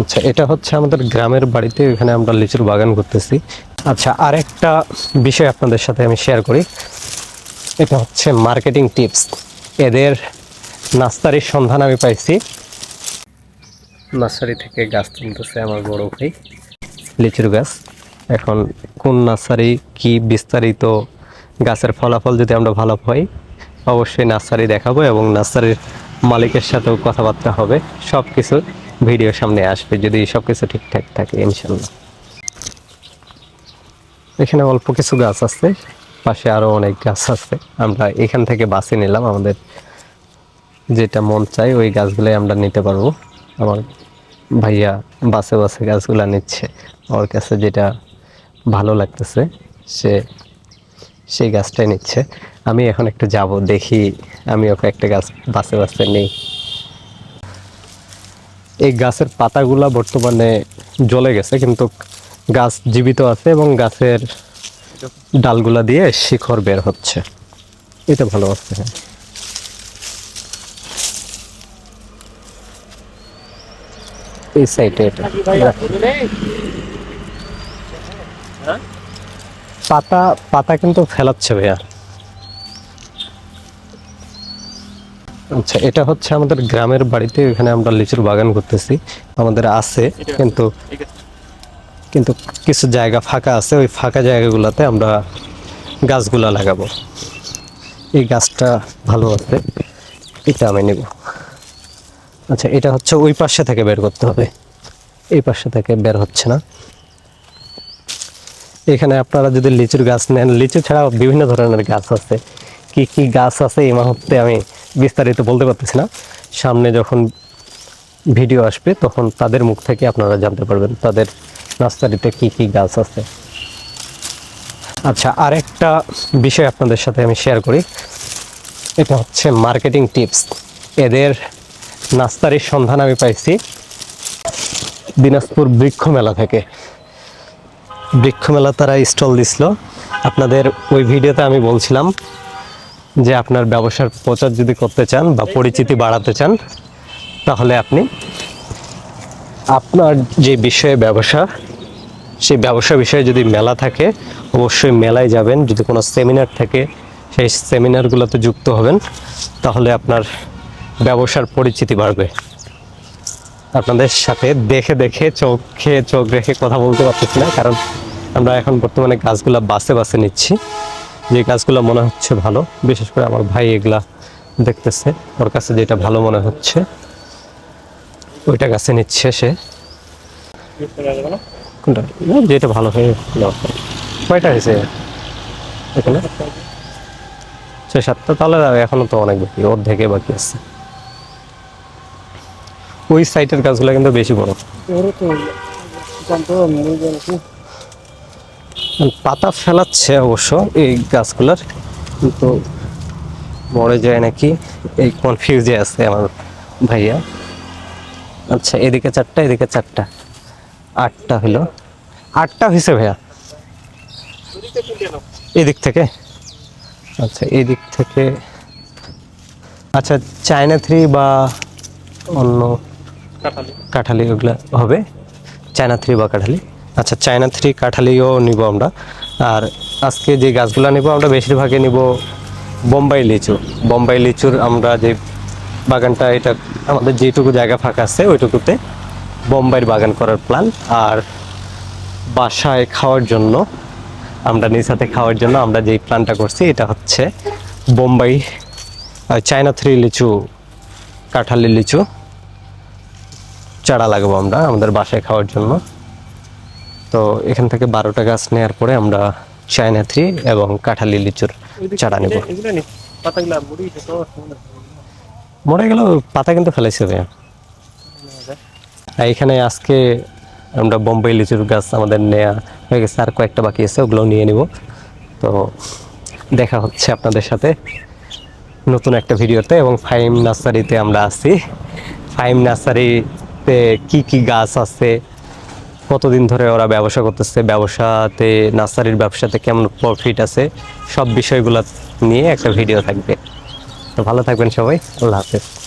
আচ্ছা এটা হচ্ছে আমাদের গ্রামের বাড়িতে, এখানে আমরা লিচুর বাগান করতেছি। আচ্ছা আরেকটা বিষয় আপনাদের সাথে আমি শেয়ার করি। এটা হচ্ছে মার্কেটিং টিপস এদের নার্সারির সন্ধান আমি পাইছি। নার্সারি থেকে গাছ তুলতেছে আমার বড় ভাই, লিচুর গাছ। এখন কোন নার্সারি কি বিস্তারিত গাছের ফলাফল যদি আমরা ভালো পাই, অবশ্যই নার্সারি দেখাবো এবং নার্সারির মালিকের সাথেও কথাবার্তা হবে। সব কিছু ভিডিও সামনে আসবে, যদি সব কিছু ঠিকঠাক থাকে ইনশাল্লাহ এখানে অল্প কিছু গাছ আছে, পাশে আরও অনেক গাছ আছে। আমরা এখান থেকে বাসে নিলাম, আমাদের যেটা মন চাই ওই গাছগুলোই আমরা নিতে পারব। আমার ভাইয়া বাসে বাসে গাছগুলো নিচ্ছে। ওর কাছে যেটা ভালো লাগতেছে, সে সেই গাছটাই নিচ্ছে। আমি এখন একটু যাব, দেখি আমি ওকে একটা গাছ বাসে বাসে নেই। এই গাছের পাতাগুলা বর্তমানে জ্বলে গেছে, কিন্তু গাছ জীবিত আছে এবং গাছের ডালগুলা দিয়ে শিখর বের হচ্ছে। এটা ভালো আছে হ্যাঁ। পাতা পাতা কিন্তু ফেলাচ্ছে ভাইয়া। আচ্ছা এটা হচ্ছে আমাদের গ্রামের বাড়িতে এখানে আমরা লিচুর বাগান করতেছি। আমাদের আছে কিন্তু কিন্তু কিছু জায়গা ফাঁকা আছে ওই ফাঁকা জায়গাগুলোতে আমরা গাছগুলা লাগাবো। এই গাছটা ভালো আছে এটা আমি নেব। আচ্ছা এটা হচ্ছে ওই পাশে থেকে বের করতে হবে। এই পাশে থেকে বের হচ্ছে না। এখানে আপনারা যদি লিচুর গাছ নেন লিচু ছাড়া বিভিন্ন ধরনের গাছ আছে। কি কি গাছ আছে এই মুহূর্তে আমি বিস্তারিত বলতে পারতেছি না। সামনে যখন ভিডিও আসবে, তখন তাদের মুখ থেকে আপনারা জানতে পারবেন তাদের নার্সারিতে কি কি গাছ আছে। আচ্ছা আরেকটা বিষয় আপনাদের সাথে আমি শেয়ার করি। এটা হচ্ছে মার্কেটিং টিপস এদের নাস্তারির সন্ধান আমি পাইছি দিনাজপুর বৃক্ষ মেলা থেকে। বৃক্ষ মেলা তারা স্টল দিছিল। আপনাদের ওই ভিডিওতে আমি বলছিলাম যে আপনার ব্যবসার প্রচার যদি করতে চান বা পরিচিতি বাড়াতে চান, তাহলে আপনি আপনার যে বিষয়ে ব্যবসা, সেই ব্যবসা বিষয়ে যদি মেলা থাকে, অবশ্যই মেলায় যাবেন। যদি কোনো সেমিনার থাকে, সেই সেমিনারগুলোতে যুক্ত হবেন, তাহলে আপনার ব্যবসার পরিচিতি বাড়বে। আপনাদের সাথে দেখে দেখে, চোখে চোখ রেখে কথা বলতে পারতেছি না, কারণ আমরা এখন বর্তমানে গাছগুলো বাসে বাসে নিচ্ছি। যে গাছগুলো মনে হচ্ছে ভালো, বিশেষ করে আমার ভাই এগুলা দেখতেছে, ওর কাছে যেটা ভালো মনে হচ্ছে, ওইটা গাছে নিচ্ছে সে। যেটা ভালো হয়ে কয়টা হয়েছে? এখানে? ছয়, সাতটা। তাহলে এখনও তো অনেক বাকি, অর্ধেকে বাকি আছে। ওই সাইটের গাছগুলো কিন্তু বেশি বড়। পাতা ফেলাচ্ছে অবশ্য এই গাছগুলোর কিন্তু মরে যায় নাকি এই কনফিউজে আছে আমার ভাইয়া। আচ্ছা এদিকে চারটা এদিকে চারটা। আটটা হলো। আটটা হয়েছে ভাইয়া? এদিক থেকে? আচ্ছা এদিক থেকে। আচ্ছা চায়না থ্রি বা অন্য কাঠালি। ওগুলো হবে? চায়না থ্রি বা কাঠালি? আচ্ছা চায়না থ্রি কাঠালিও নিব আমরা। আর আজকে যে গাছগুলো নিব, আমরা বেশিরভাগই নিব বোম্বাই লিচু। বোম্বাই লিচুর আমরা যে বাগানটা, এটা আমাদের যেটুকু জায়গা ফাঁকা আছে, ওইটুকুতে বোম্বাইয়ের বাগান করার প্ল্যান আর বাসায় খাওয়ার জন্য, আমরা নিজ হাতে খাওয়ার জন্য আমরা যেই প্ল্যানটা করছি, এটা হচ্ছে বোম্বাই চায়না থ্রি লিচু, কাঁঠালি লিচু। চারা লাগাবো আমরা আমাদের বাসায় খাওয়ার জন্য। তো এখান থেকে বারোটা গাছ নেওয়ার পরে আমরা চায়না থ্রি এবং কাঁঠালি লিচুর চারা নেব। মরে গেল পাতা কিন্তু ফেলেছে ভাইয়া। আর এখানে আজকে আমরা বোম্বাই লিচুর গাছ আমাদের নেয়া হয়ে গেছে আর কয়েকটা বাকি আছে ওগুলো নিয়ে নিব। তো দেখা হচ্ছে আপনাদের সাথে নতুন একটা ভিডিওতে এবং ফাইম নার্সারিতে আমরা আছি। ফাইম নার্সারিতে কি কি গাছ আছে কতদিন ধরে ওরা ব্যবসা করতেছে, ব্যবসাতে, নার্সারির ব্যবসাতে কেমন প্রফিট আছে, সব বিষয়গুলো নিয়ে একটা ভিডিও থাকবে। তো ভালো থাকবেন সবাই, আল্লাহ হাফেজ।